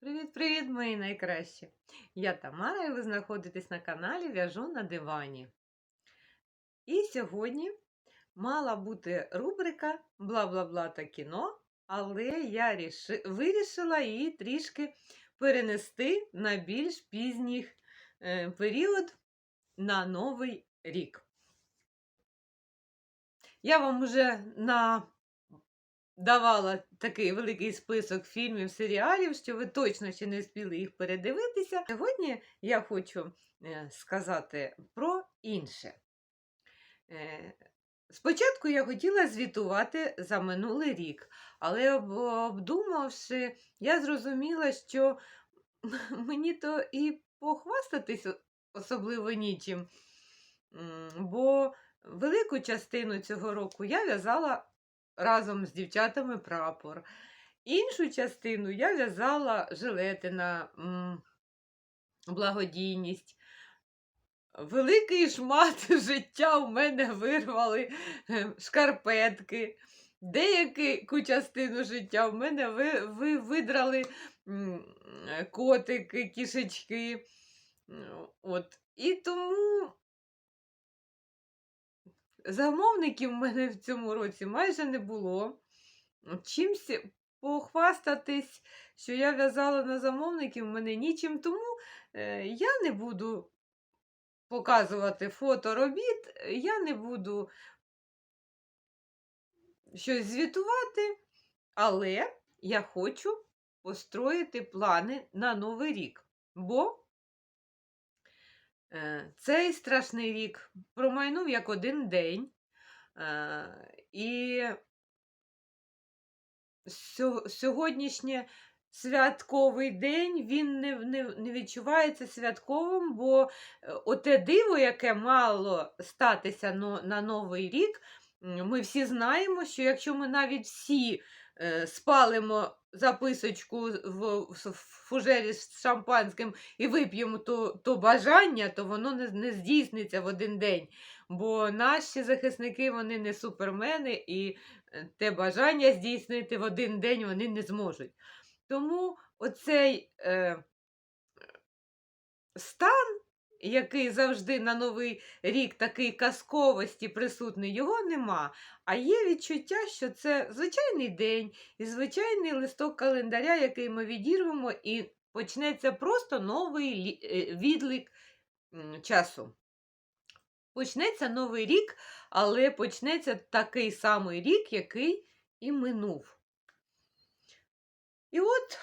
Привіт-привіт, мої найкращі! Я Тамара, і ви знаходитесь на каналі В'яжу на дивані. І сьогодні мала бути рубрика Бла-бла-бла та кіно, але я ріши... вирішила її трішки перенести на більш пізній е, період на Новий рік. Я вам вже на давала такий великий список фільмів, серіалів, що ви точно ще не встигли їх передивитися. Сьогодні я хочу е, сказати про інше. Е, Спочатку я хотіла звітувати за минулий рік, але обдумавши, я зрозуміла, що мені то і похвастатись особливо нічим, бо велику частину цього року я в'язала разом з дівчатами прапор. Іншу частину я в'язала жилети на благодійність. Великий шмат життя в мене вирвали е, шкарпетки. Деяку частину життя в мене ви, ви видрали е, котики, кішечки. От. І тому замовників в мене в цьому році майже не було. Чимсь похвастатись, що я в'язала на замовників, в мене нічим, тому е, я не буду показувати фото робіт, я не буду щось звітувати, але я хочу построїти плани на Новий рік. Бо цей страшний рік промайнув як один день. Е, і сьо- сьогоднішнє святковий день він не, не, не відчувається святковим, бо е, оте диво, яке мало статися но- на Новий рік, ми всі знаємо, що якщо ми навіть всі е, спалимо записочку в, в фужері з шампанським і вип'ємо то, то бажання, то воно не, не здійсниться в один день. Бо наші захисники вони не супермени, і е, те бажання здійснити в один день вони не зможуть. Тому оцей е, стан, який завжди на Новий рік такий казковості присутний, його нема. А є відчуття, що це звичайний день і звичайний листок календаря, який ми відірвемо, і почнеться просто новий е, відлік часу. Почнеться новий рік, але почнеться такий самий рік, який і минув. І от,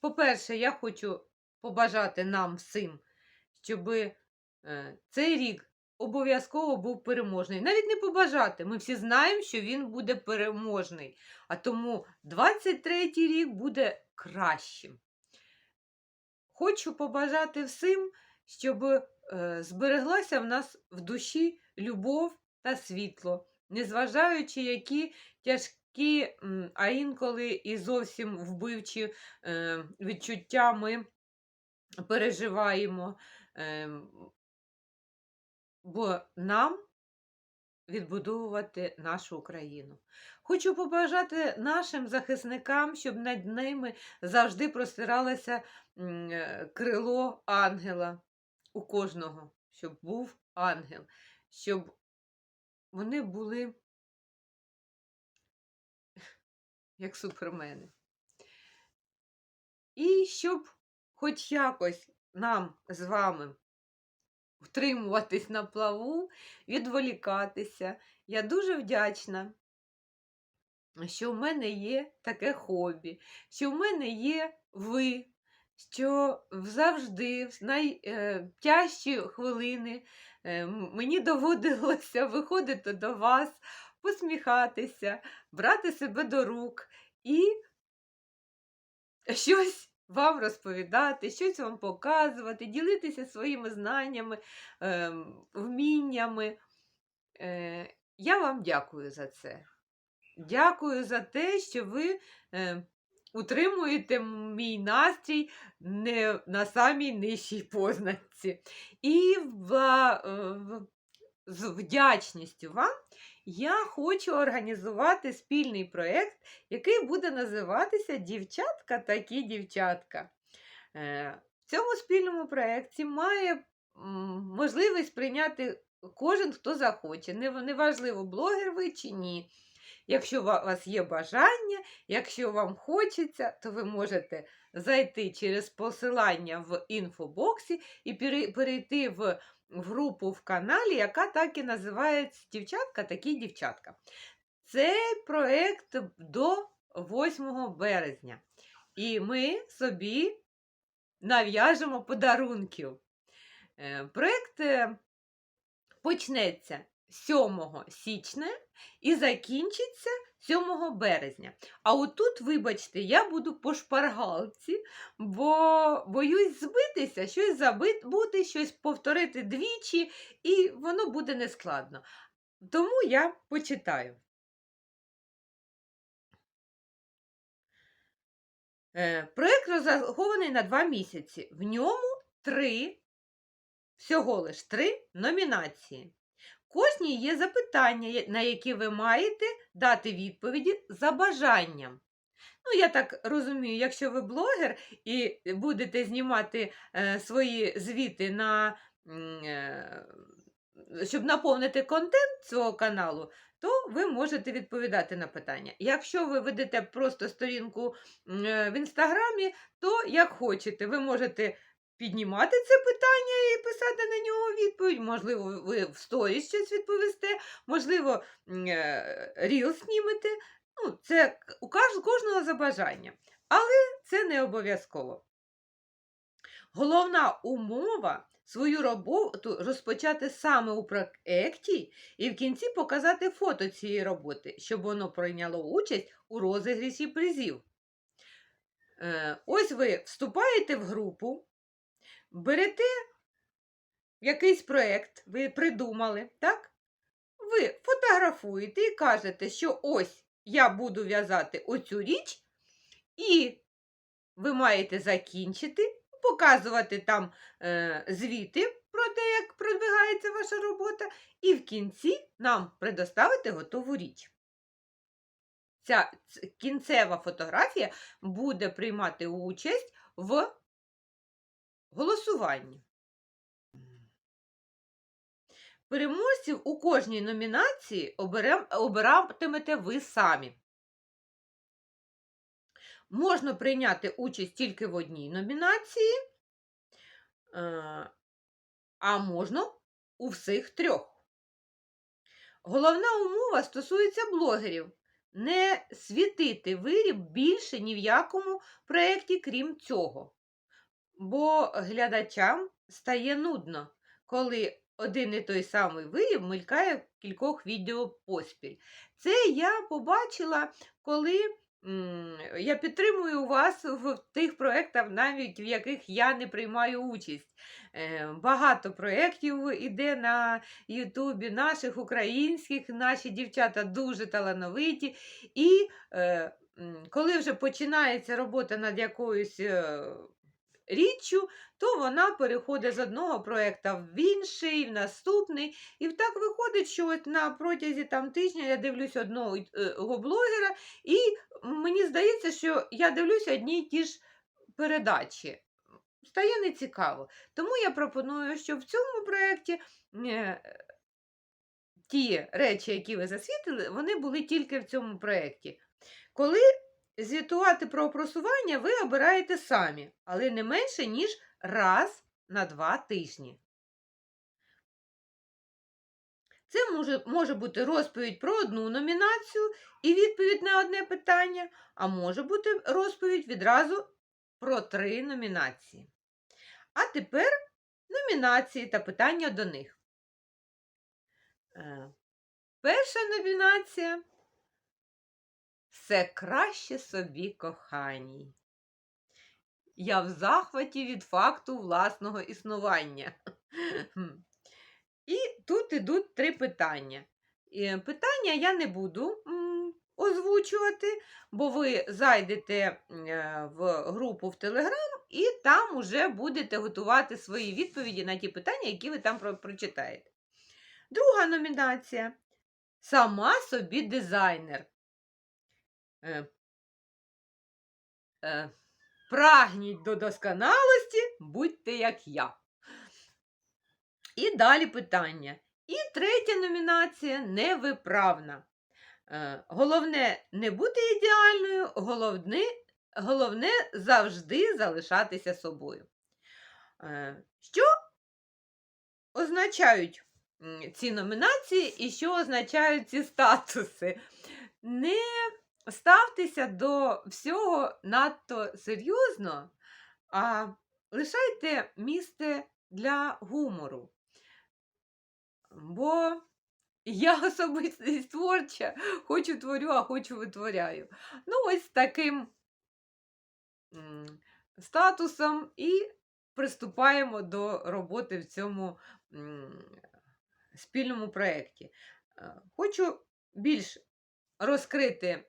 по-перше, я хочу побажати нам всім, щоб цей рік обов'язково був переможний. Навіть не побажати, ми всі знаємо, що він буде переможний. А тому 23-й рік буде кращим. Хочу побажати всім, щоб е, збереглася в нас в душі любов та світло, незважаючи, які тяжкі, а інколи і зовсім вбивчі е, відчуття ми переживаємо. Ем, бо нам відбудовувати нашу Україну. Хочу побажати нашим захисникам, щоб над ними завжди простиралося е, крило ангела у кожного, щоб був ангел, щоб вони були як супермени. І щоб хоч якось нам з вами втримуватись на плаву, відволікатися. Я дуже вдячна, що в мене є таке хобі, що в мене є ви, що завжди, в найтяжчі хвилини е, мені доводилося виходити до вас, посміхатися, брати себе до рук і щось вам розповідати, щось вам показувати, ділитися своїми знаннями, ем, вміннями. Е, Я вам дякую за це. Дякую за те, що ви е, утримуєте мій настрій не на самій нижчій позначці. І е, в- з вдячністю вам Я хочу організувати спільний проєкт, який буде називатися Дівчатка такі дівчатка. Е, В цьому спільному проєкті має можливість прийняти кожен, хто захоче. Неважливо, блогер ви чи ні. Якщо у вас є бажання, якщо вам хочеться, то ви можете зайти через посилання в інфобоксі і перейти в, групу в каналі, яка так і називається Дівчатка такі дівчатка. Цей проєкт до 8 березня. І ми собі нав'яжемо подарунків. Е, Проєкт е, почнеться 7 січня і закінчиться 7 березня. А отут, вибачте, я буду по шпаргалці, бо боюсь збитися, щось забути, щось повторити двічі, і воно буде нескладно. Тому я почитаю. Е, Проєкт розрахований на два місяці. В ньому три, всього лиш три номінації. Кожній є запитання, на які ви маєте дати відповіді за бажанням. Ну, я так розумію, якщо ви блогер і будете знімати е, свої звіти на, е, щоб наповнити контент цього каналу, то ви можете відповідати на питання. Якщо ви ведете просто сторінку е, в інстаграмі, то як хочете, ви можете піднімати це питання і писати на нього відповідь. Можливо, ви в сторіс щось відповісте, можливо, е, ріл знімете. Ну, це у кожного за бажанням. Але це не обов'язково. Головна умова свою роботу розпочати саме у проєкті і в кінці показати фото цієї роботи, щоб воно прийняло участь у розігріші призів. Е, Ось ви вступаєте в групу, берете якийсь проєкт, ви придумали, так? Ви фотографуєте і кажете, що ось я буду в'язати оцю річ, і ви маєте закінчити, показувати там е, звіти про те, як продвигається ваша робота, і в кінці нам предоставити готову річ. Ця кінцева фотографія буде приймати участь в голосуванні. Переможців у кожній номінації обиратимете ви самі. Можна прийняти участь тільки в одній номінації, е, а можна у всіх трьох. Головна умова стосується блогерів. Не світити виріб більше ні в якому проєкті, крім цього. Бо глядачам стає нудно, коли один і той самий виріб мелькає в кількох відео поспіль. Це я побачила, коли м, я підтримую вас в тих проєктах, навіть в яких я не приймаю участь. Е, Багато проєктів іде на Ютубі, наших українських, наші дівчата дуже талановиті. І е, коли вже починається робота над якоюсь е, річчю, то вона переходить з одного проєкту в інший, в наступний. І так виходить, що от на протязі там, тижня я дивлюсь одного е, блогера, і мені здається, що я дивлюся одні й ті ж передачі. Стає нецікаво. Тому я пропоную, що в цьому проєкті е, ті речі, які ви засвітили, вони були тільки в цьому проєкті. Коли звітувати про просування, ви обираєте самі, але не менше, ніж раз на два тижні. Це може, може бути розповідь про одну номінацію і відповідь на одне питання, а може бути розповідь відразу про три номінації. А тепер номінації та питання до них. Е, Перша номінація все краще собі коханій. Я в захваті від факту власного існування. І тут ідуть три питання. Питання я не буду озвучувати, бо ви зайдете е, в групу в Телеграм і там уже будете готувати свої відповіді на ті питання, які ви там прочитаєте. Друга номінація сама собі дизайнер. Е, е, прагніть до досконалості, будьте як я. І далі питання. І третя номінація невиправна. Е, Головне не бути ідеальною, головне, головне завжди залишатися собою. Е, Що означають ці номінації і що означають ці статуси? Не ставтеся до всього надто серйозно, а лишайте місце для гумору. Бо я особистість творча, хочу творю, а хочу витворяю. Ну, ось таким статусом і приступаємо до роботи в цьому спільному проєкті. Е, Хочу більш розкрити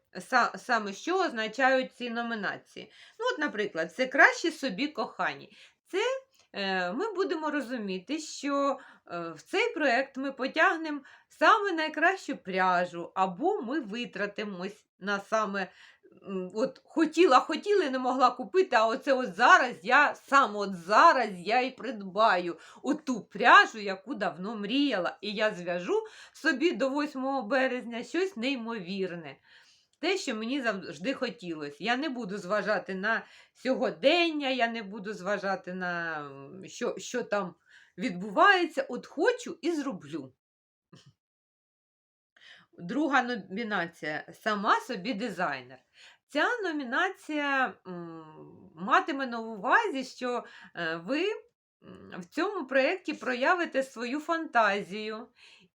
саме, що означають ці номінації. Ну, от, наприклад, це краще собі кохані. Це е, ми будемо розуміти, що е, в цей проєкт ми потягнемо саме найкращу пряжу, або ми витратимось на саме. От хотіла, хотіла і не могла купити, а оце от зараз я саме от зараз я і придбаю оту пряжу, яку давно мріяла, і я зв'яжу собі до 8 березня щось неймовірне. Те, що мені завжди хотілося. Я не буду зважати на сьогодення, я не буду зважати на що, що там відбувається. От хочу і зроблю. Друга номінація сама собі дизайнер. Ця номінація матиме на увазі, що е, ви в цьому проєкті проявите свою фантазію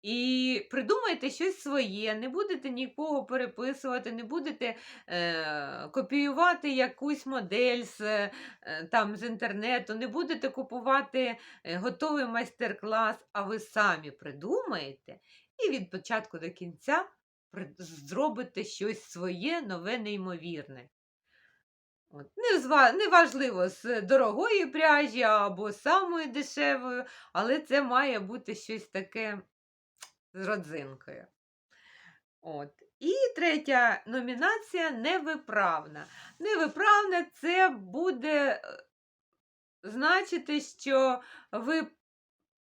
і придумаєте щось своє, не будете нікого переписувати, не будете е, копіювати якусь модель з, е, там, з інтернету, не будете купувати е, готовий майстер-клас, а ви самі придумаєте і від початку до кінця зробите щось своє, нове, неймовірне. От. Неважливо, з дорогої пряжі або з самої дешевої, але це має бути щось таке з родзинкою. От. І третя номінація невиправна. Невиправна це буде е, значити, що ви,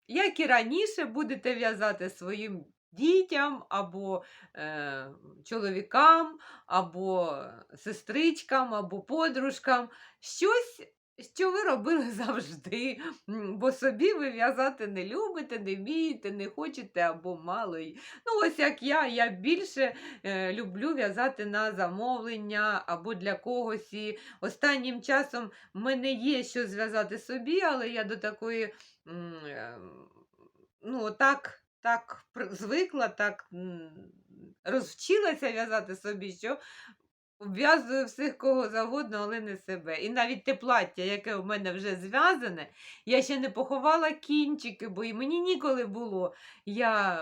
як і раніше, будете в'язати своїм дітям або е, чоловікам, або сестричкам, або подружкам щось. Що ви робили завжди, бо собі ви в'язати не любите, не вмієте, не хочете або мало. Ну, ось як я, я більше е, люблю в'язати на замовлення або для когось. І останнім часом в мене є що зв'язати собі, але я до такої е, ну, так, так звикла, так розвчилася в'язати собі, що В'язую всіх кого завгодно, але не себе. І навіть те плаття, яке в мене вже зв'язане, я ще не поховала кінчики, бо і мені ніколи було. Я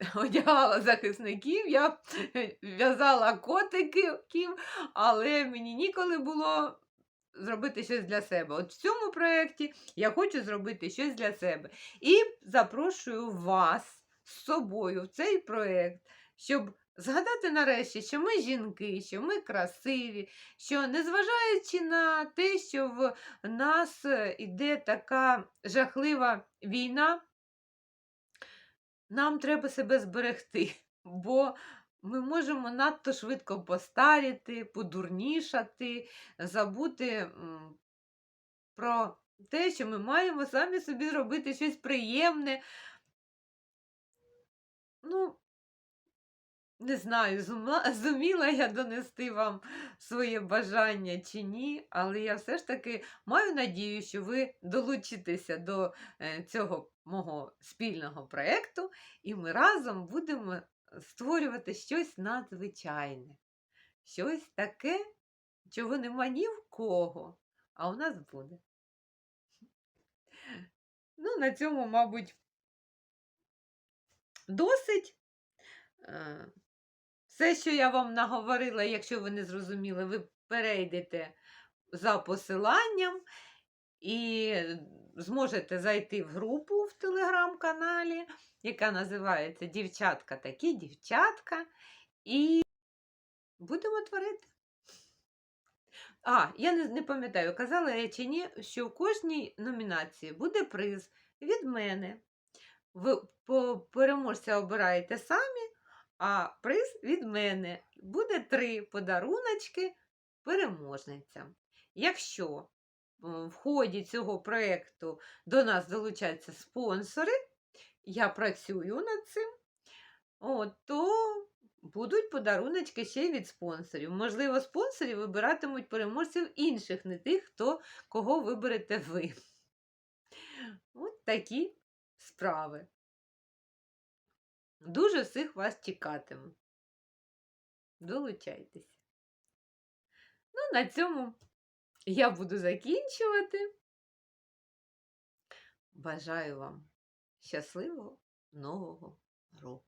е, одягала захисників, я в'язала котиків, але мені ніколи було зробити щось для себе. От в цьому проєкті я хочу зробити щось для себе. І запрошую вас з собою в цей проєкт, щоб згадати нарешті, що ми жінки, що ми красиві, що незважаючи на те, що в нас іде така жахлива війна, нам треба себе зберегти, бо ми можемо надто швидко постаріти, подурнішати, забути про те, що ми маємо самі собі робити щось приємне. Ну, не знаю, зуміла я донести вам своє бажання чи ні, але я все ж таки маю надію, що ви долучитеся до е, цього мого спільного проєкту, і ми разом будемо створювати щось надзвичайне, щось таке, чого нема ні в кого, а у нас буде. Ну, на цьому, мабуть, досить. Е, Все, що я вам наговорила, якщо ви не зрозуміли, ви перейдете за посиланням І зможете зайти в групу в телеграм-каналі, яка називається Дівчатка такі дівчатка. І будемо творити. А, я не, не пам'ятаю, казала я чи ні, що в кожній номінації буде приз від мене. Ви переможця обираєте самі, а приз від мене. Буде три подаруночки переможницям. Якщо в ході цього проєкту до нас долучаться спонсори, я працюю над цим, от, то будуть подаруночки ще й від спонсорів. Можливо, спонсорів вибиратимуть переможців інших, не тих, хто, кого виберете ви. От такі справи. Дуже всіх вас чекатиму. Долучайтеся. Ну, на цьому я буду закінчувати. Бажаю вам щасливого Нового року!